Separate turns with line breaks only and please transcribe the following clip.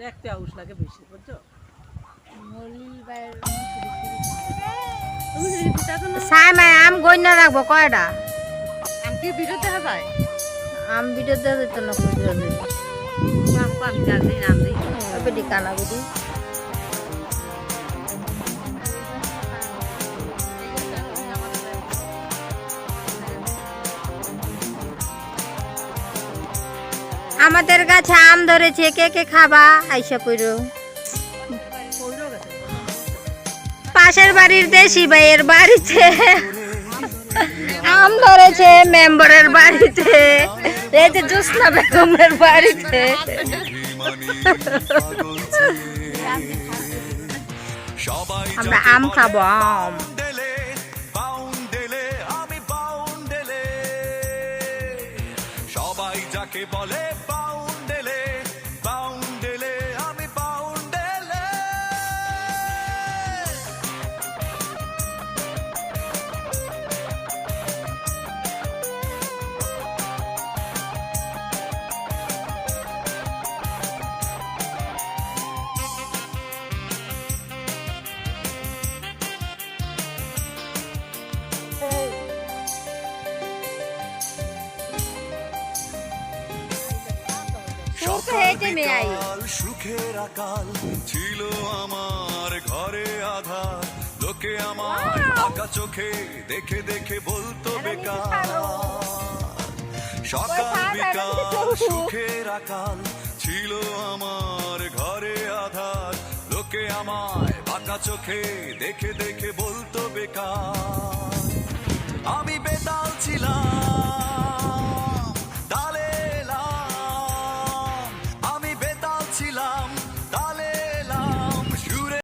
দেখতে আউস লাগে বেশি বুঝছ?
মাই আম গইনা রাখব কয়টা?
আমি কি ভিডিওতে হবাই
আম দিত না
পাম জানি দিই
বেটি কানা বেটি। আমাদের গাছে আম ধরেছে, কে কে খাবা? আইসা কইরো পাশের বাড়ির দেশি ভাইয়ের বাড়িতে। আম ধরেছে মেম্বারের বাড়িতে। এই যে জোসনা বেগমের বাড়িতে। আমরা আম খাব, আম।
বলে
সুখ হয়েছে মেয়াই
সুখের আকাল। ছিল আমার ঘরে আধার। লোকে আমার আঁকা চোখে দেখে দেখে বলতো বেকার। সকাল বিকাল সুখের আকাল। ছিল আমার ঘরে আধার। লোকে আমায় বাঁকা চোখে দেখে দেখে বলতো বেকার।